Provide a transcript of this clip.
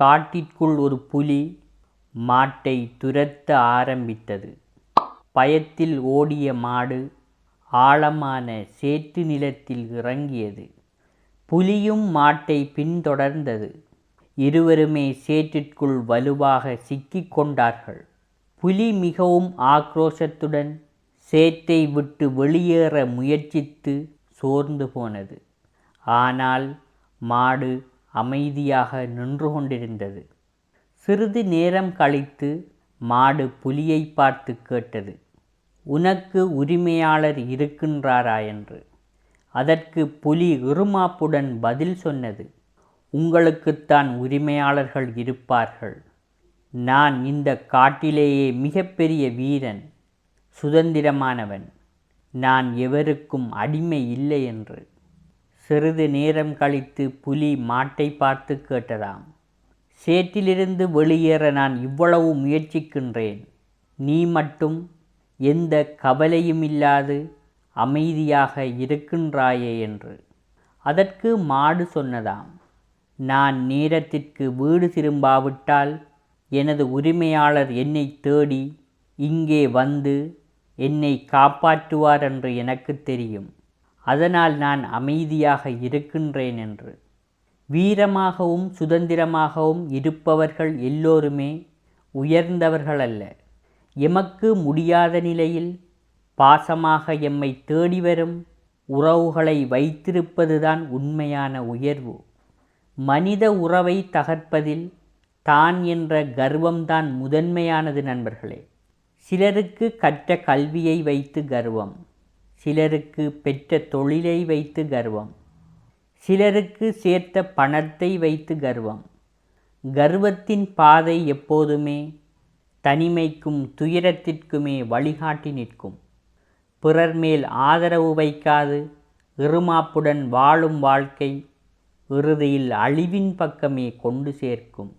காட்டிற்குள் ஒரு புலி மாட்டை துரத்த ஆரம்பித்தது. பயத்தில் ஓடிய மாடு ஆழமான சேற்று நிலத்தில் இறங்கியது. புலியும் மாட்டை பின்தொடர்ந்தது. இருவருமே சேற்றிற்குள் வலுவாக சிக்கிக் கொண்டார்கள். புலி மிகவும் ஆக்ரோஷத்துடன் சேற்றை விட்டு வெளியேற முயற்சித்து சோர்ந்து போனது. ஆனால் மாடு அமைதியாக நின்று கொண்டிருந்தது. சிறிது நேரம் கழித்து மாடு புலியை பார்த்து கேட்டது உனக்கு உரிமையாளர் இருக்கின்றாரா? என்று. அதற்கு புலி இருமாப்புடன் பதில் சொன்னது உங்களுக்குத்தான் உரிமையாளர்கள் இருப்பார்கள். நான் இந்த காட்டிலேயே மிகப்பெரிய வீரன் சுதந்திரமானவன். நான் எவருக்கும் அடிமை இல்லை என்று. சிறிது நேரம் கழித்து புலி மாட்டை பார்த்து கேட்டதாம் சேற்றிலிருந்து வெளியேற நான் இவ்வளவு முயற்சிக்கின்றேன். நீ மட்டும் எந்த கவலையும் இல்லாது அமைதியாக இருக்கின்றாயே என்று. அதற்கு மாடு சொன்னதாம் நான் நேரத்திற்கு வீடு திரும்பாவிட்டால் எனது உரிமையாளர் என்னை தேடி இங்கே வந்து என்னை காப்பாற்றுவார் என்று எனக்கு தெரியும். அதனால் நான் அமைதியாக இருக்கின்றேன் என்று. வீரமாகவும் சுதந்திரமாகவும் இருப்பவர்கள் எல்லோருமே உயர்ந்தவர்கள் அல்ல எமக்கு முடியாத நிலையில் பாசமாக எம்மை தேடி வரும் உறவுகளை வைத்திருப்பதுதான் உண்மையான உயர்வு. மனித உறவை தகர்ப்பதில் தான் என்ற கர்வம்தான் முதன்மையானது நண்பர்களே. சிலருக்கு கற்ற கல்வியை வைத்து கர்வம். சிலருக்கு பெற்ற தொழிலை வைத்து கர்வம். சிலருக்கு சேர்த்த பணத்தை வைத்து கர்வம். கர்வத்தின் பாதை எப்போதுமே தனிமைக்கும் துயரத்திற்குமே வழிகாட்டி நிற்கும். பிறர் மேல் ஆதரவு வைக்காது இருமாப்புடன் வாழும் வாழ்க்கை இறுதியில் அழிவின் பக்கமே கொண்டு சேர்க்கும்.